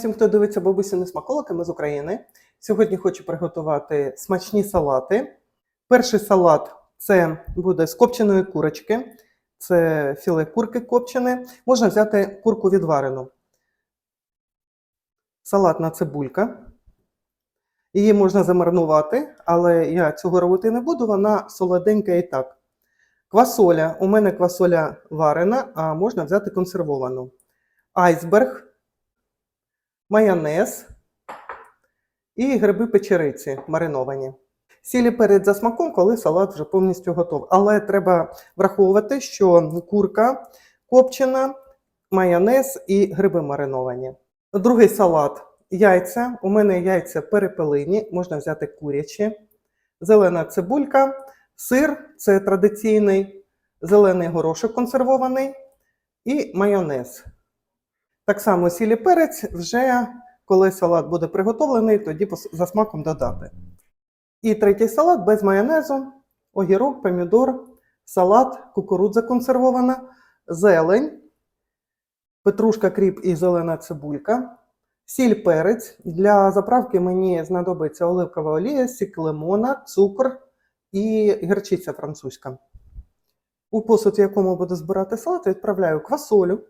всім, хто дивиться бабусіни смаколики, з України. Сьогодні хочу приготувати смачні салати. Перший салат це буде з копченої курочки, це філе курки копчене. Можна взяти курку відварену. Салатна цибулька. Її можна замаринувати, але я цього робити не буду, вона солоденька і так. Квасоля. У мене квасоля варена, а можна взяти консервовану. Айсберг, майонез і гриби печериці мариновані. Сілі перед за смаком, коли салат вже повністю готовий. Але треба враховувати, що курка копчена, майонез і гриби мариновані. Другий салат яйця. У мене яйця перепелині, можна взяти курячі, зелена цибулька, сир це традиційний, зелений горошок консервований і майонез. Так само сілі перець вже коли салат буде приготовлений, тоді за смаком додати. І третій салат без майонезу, огірок, помідор, салат, кукурудза консервована, зелень, петрушка, кріп і зелена цибулька, сіль перець. Для заправки мені знадобиться оливкова олія, сік лимона, цукор і гірчиця французька. У посуд, в якому буду збирати салат, відправляю квасолю.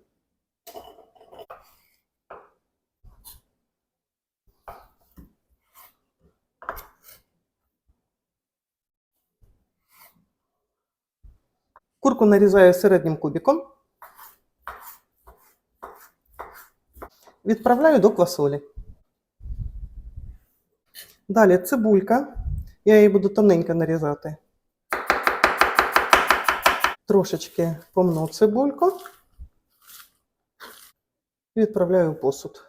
Курку нарізаю середнім кубиком. Відправляю до квасолі. Далі цибулька. Я її буду тоненько нарізати. Трошечки помну цибульку. Відправляю в посуд.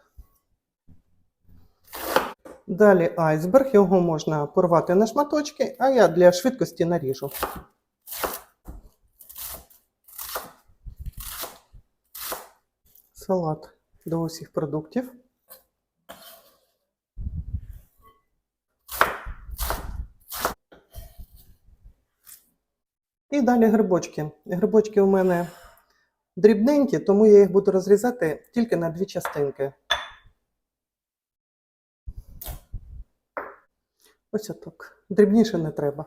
Далі айсберг. Його можна порвати на шматочки, а я для швидкості наріжу. Салат до усіх продуктів. І далі грибочки. Грибочки у мене дрібненькі, тому я їх буду розрізати тільки на дві частинки. Ось отак. Дрібніше не треба.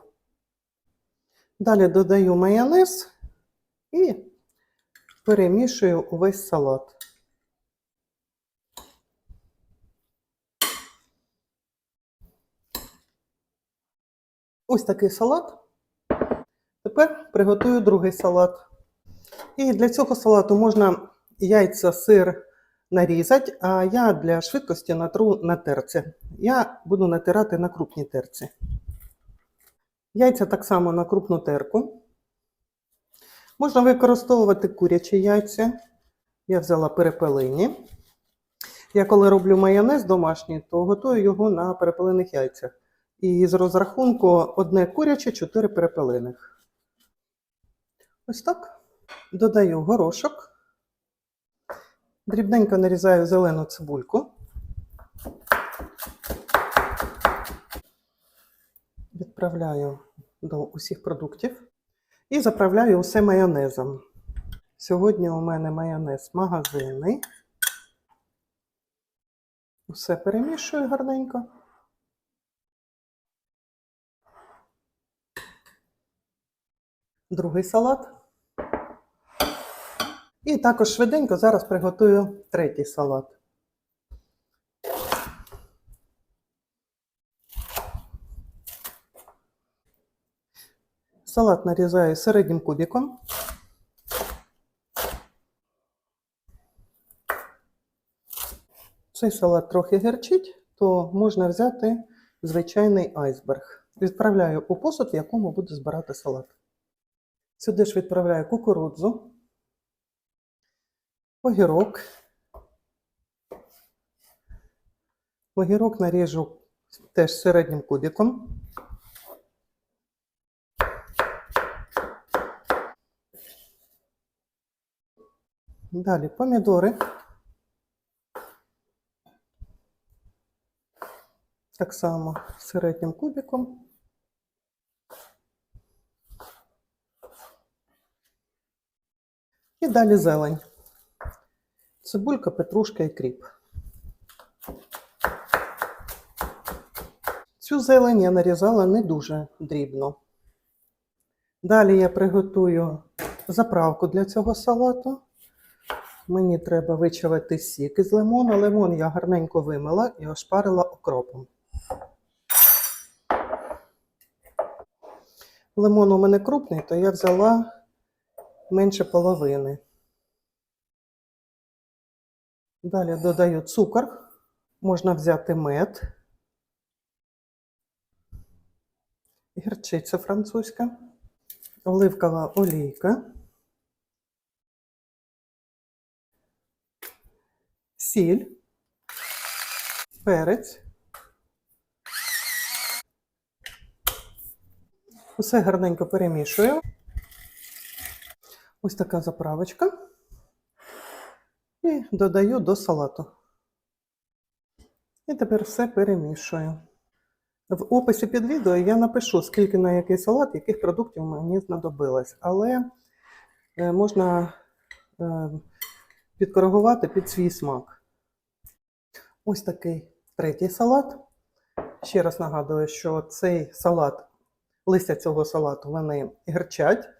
Далі додаю майонез і перемішую увесь салат. Ось такий салат. Тепер приготую другий салат. І для цього салату можна яйця, сир нарізати, а я для швидкості натру на терці. Я буду натирати на крупній терці. Яйця так само на крупну терку. Можна використовувати курячі яйця. Я взяла перепелині. Я коли роблю майонез домашній, то готую його на перепелиних яйцях. І з розрахунку одне куряче, чотири перепелиних. Ось так. Додаю горошок. Дрібненько нарізаю зелену цибульку. Відправляю до усіх продуктів. І заправляю усе майонезом. Сьогодні у мене майонез магазинний. Усе перемішую гарненько. Другий салат. І також швиденько зараз приготую третій салат. Салат нарізаю середнім кубиком. Цей салат трохи гірчить, то можна взяти звичайний айсберг. Відправляю у посуд, в якому буду збирати салат. Сюди ж відправляю кукурудзу, огірок. Огірок наріжу теж середнім кубиком. Далі помідори. Так само середнім кубиком. І далі зелень. Цибулька, петрушка і кріп. Цю зелень я нарізала не дуже дрібно. Далі я приготую заправку для цього салату. Мені треба вичавити сік із лимона. Лимон я гарненько вимила і ошпарила окропом. Лимон у мене крупний, то я взяла менше половини. Далі додаю цукор. Можна взяти мед. Гірчиця французька, оливкова олійка, сіль, перець. Усе гарненько перемішую. Ось така заправочка. І додаю до салату. І тепер все перемішую. В описі під відео я напишу, скільки на який салат, яких продуктів мені знадобилось. Але е, можна е, підкоригувати під свій смак. Ось такий третій салат. Ще раз нагадую, що цей салат, листя цього салату, вони гірчать,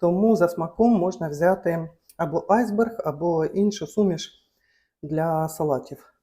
тому за смаком можна взяти або айсберг, або іншу суміш для салатів.